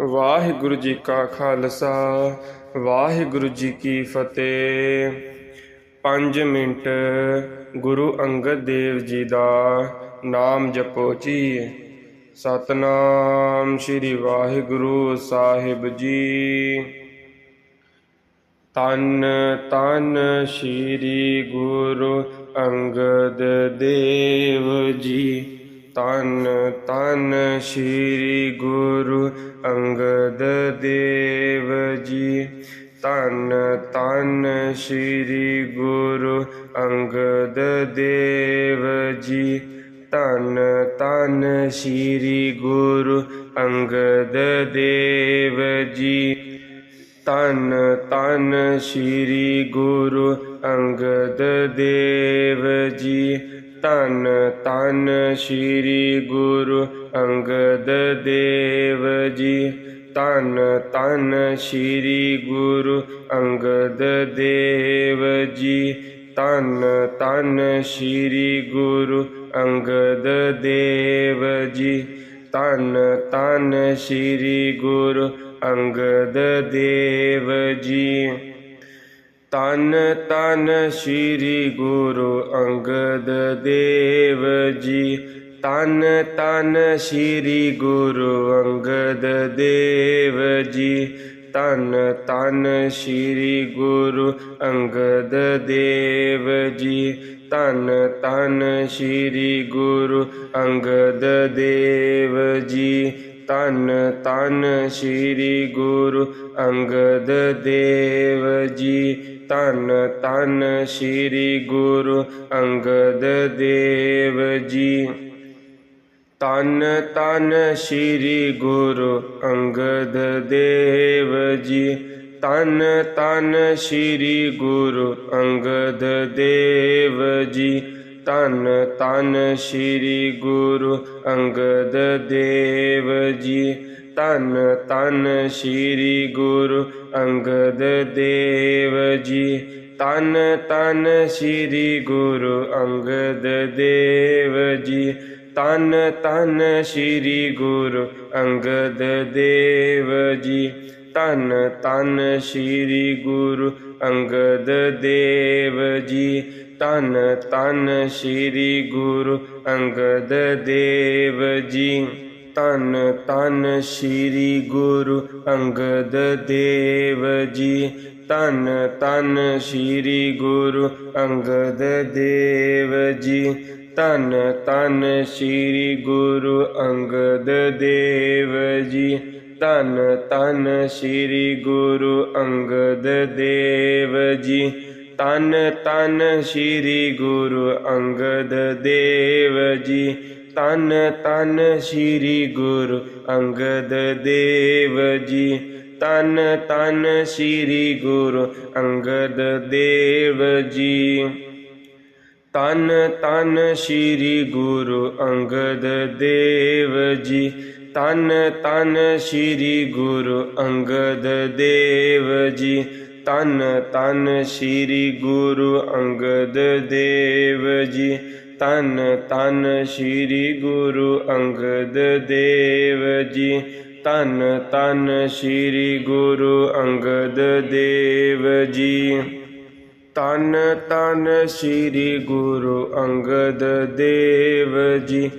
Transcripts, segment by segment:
ਵਾਹਿਗੁਰੂ ਜੀ ਕਾ ਖਾਲਸਾ, ਵਾਹਿਗੁਰੂ ਜੀ ਕੀ ਫਤਿਹ। 5 ਮਿੰਟ ਗੁਰੂ ਅੰਗਦ ਦੇਵ ਜੀ ਦਾ ਨਾਮ ਜਪੋ ਜੀ। ਸਤਨਾਮ ਸ੍ਰੀ ਵਾਹਿਗੁਰੂ ਸਾਹਿਬ ਜੀ। ਤਨ ਤਨ ਸ੍ਰੀ ਗੁਰੂ ਅੰਗਦ ਦੇਵ ਜੀ। ਤਨ ਤਨ ਸ੍ਰੀ ਗੁਰੂ ਅੰਗਦ ਦੇਵ ਜੀ। ਤਨ ਤਨ ਸ੍ਰੀ ਗੁਰੂ ਅੰਗਦ ਦੇਵ ਜੀ। ਤਨ ਤਨ ਸ੍ਰੀ ਗੁਰੂ ਅੰਗਦ ਦੇਵ ਜੀ। ਤਨ ਤਨ ਸ੍ਰੀ ਗੁਰੂ ਅੰਗਦ ਦੇਵ ਜੀ। ਤਨ ਤਨ ਸ੍ਰੀ ਗੁਰੂ ਅੰਗਦ ਦੇਵ ਜੀ। ਤਨ ਤਨ ਸ੍ਰੀ ਗੁਰੂ ਅੰਗਦ ਦੇਵ ਜੀ। ਤਨ ਤਨ ਸ੍ਰੀ ਗੁਰੂ ਅੰਗਦ ਦੇਵ ਜੀ। ਤਨ ਤਨ ਸ੍ਰੀ ਗੁਰੂ ਅੰਗਦ ਦੇਵ ਜੀ। ਤਨ ਤਨ ਸ੍ਰੀ ਗੁਰੂ ਅੰਗਦ ਦੇਵ ਜੀ। ਤਨ ਤਨ ਸ੍ਰੀ ਗੁਰੂ ਅੰਗਦ ਦੇਵ ਜੀ। ਤਨ ਤਨ ਸ੍ਰੀ ਗੁਰੂ ਅੰਗਦ ਦੇਵ ਜੀ। ਤਨ ਤਨ ਸ੍ਰੀ ਗੁਰੂ ਅੰਗਦ ਦੇਵ ਜੀ। ਤਨ ਤਨ ਸ੍ਰੀ ਗੁਰੂ ਅੰਗਦ ਦੇਵ ਜੀ। ਤਨ ਤਨ ਸ੍ਰੀ ਗੁਰੂ ਅੰਗਦ ਦੇਵ ਜੀ। ਤਨ ਤਨ ਸ੍ਰੀ ਗੁਰੂ ਅੰਗਦ ਦੇਵ ਜੀ। ਤਨ ਤਨ ਸ੍ਰੀ ਗੁਰੂ ਅੰਗਦ ਦੇਵ ਜੀ। ਤਨ ਤਨ ਸ੍ਰੀ ਗੁਰੂ ਅੰਗਦ ਦੇਵ ਜੀ। ਤਨ ਤਨ ਸ੍ਰੀ ਗੁਰੂ ਅੰਗਦ ਦੇਵ ਜੀ। ਤਨ ਤਨ ਸ੍ਰੀ ਗੁਰੂ ਅੰਗਦ ਦੇਵ ਜੀ। ਤਨ ਤਨ ਸ੍ਰੀ ਗੁਰੂ ਅੰਗਦ ਦੇਵ ਜੀ। ਤਨ ਤਨ ਸ੍ਰੀ ਗੁਰੂ ਅੰਗਦ ਦੇਵ ਜੀ। ਤਨ ਤਨ ਸ੍ਰੀ ਗੁਰੂ ਅੰਗਦ ਦੇਵ ਜੀ। ਤਨ ਤਨ ਸ੍ਰੀ ਗੁਰੂ ਅੰਗਦ ਦੇਵ ਜੀ। ਤਨ ਤਨ ਸ੍ਰੀ ਗੁਰੂ ਅੰਗਦ ਦੇਵ ਜੀ। ਤਨ ਤਨ ਸ੍ਰੀ ਗੁਰੂ ਅੰਗਦ ਦੇਵ ਜੀ। ਤਨ ਤਨ ਸ੍ਰੀ ਗੁਰੂ ਅੰਗਦ ਦੇਵ ਜੀ। ਤਨ ਤਨ ਸ੍ਰੀ ਗੁਰੂ ਅੰਗਦ ਦੇਵ ਜੀ। ਤਨ ਤਨ ਸ੍ਰੀ ਗੁਰੂ ਅੰਗਦ ਦੇਵ ਜੀ। ਤਨ ਤਨ ਸ੍ਰੀ ਗੁਰੂ ਅੰਗਦ ਦੇਵ ਜੀ। ਤਨ ਤਨ ਸ੍ਰੀ ਗੁਰੂ ਅੰਗਦ ਦੇਵ ਜੀ। ਤਨ ਤਨ ਸ੍ਰੀ ਗੁਰੂ ਅੰਗਦ ਦੇਵ ਜੀ। ਤਨ ਤਨ ਸ੍ਰੀ ਗੁਰੂ ਅੰਗਦ ਦੇਵ ਜੀ। ਤਨ ਤਨ ਸ੍ਰੀ ਗੁਰੂ ਅੰਗਦ ਦੇਵ ਜੀ। ਤਨ ਤਨ ਸ੍ਰੀ ਗੁਰੂ ਅੰਗਦ ਦੇਵ ਜੀ। ਤਨ ਤਨ ਸ੍ਰੀ ਗੁਰੂ ਅੰਗਦ ਦੇਵ ਜੀ।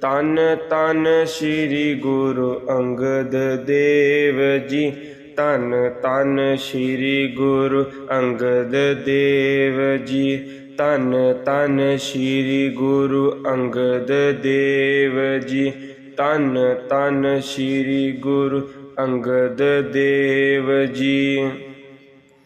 ਤਨ ਤਨ ਸ੍ਰੀ ਗੁਰੂ ਅੰਗਦ ਦੇਵ ਜੀ। ਤਨ ਤਨ ਸ੍ਰੀ ਗੁਰੂ ਅੰਗਦ ਦੇਵ ਜੀ। ਧੰਨ ਤਨ ਸ੍ਰੀ ਗੁਰੂ ਅੰਗਦ ਦੇਵ ਜੀ। ਤਨ ਤਨ ਸ੍ਰੀ ਗੁਰੂ ਅੰਗਦ ਦੇਵ ਜੀ।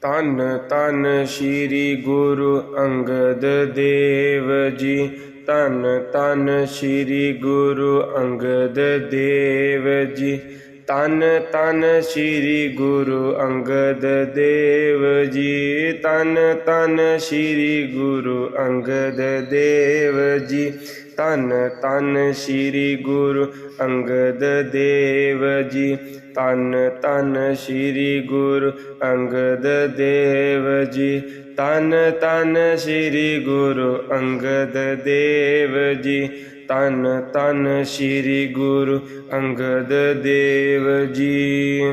ਤਨ ਤਨ ਸ੍ਰੀ ਗੁਰੂ ਅੰਗਦ ਦੇਵ ਜੀ। ਤਨ ਤਨ ਸ੍ਰੀ ਗੁਰੂ ਅੰਗਦ ਦੇਵ ਜੀ। ਤਨ ਤਨ ਸ੍ਰੀ ਗੁਰੂ ਅੰਗਦ ਦੇਵ ਜੀ। ਤਨ ਤਨ ਸ੍ਰੀ ਗੁਰੂ ਅੰਗਦ ਦੇਵ ਜੀ। ਤਨ ਤਨ ਸ੍ਰੀ ਗੁਰੂ ਅੰਗਦ ਦੇਵ ਜੀ। ਤਨ ਤਨ ਸ੍ਰੀ ਗੁਰੂ ਅੰਗਦ ਦੇਵ ਜੀ। ਤਨ ਤਨ ਸ੍ਰੀ ਗੁਰੂ ਅੰਗਦ ਦੇਵ ਜੀ। ਤਨ ਤਨ ਸ੍ਰੀ ਗੁਰੂ ਅੰਗਦ ਦੇਵ ਜੀ।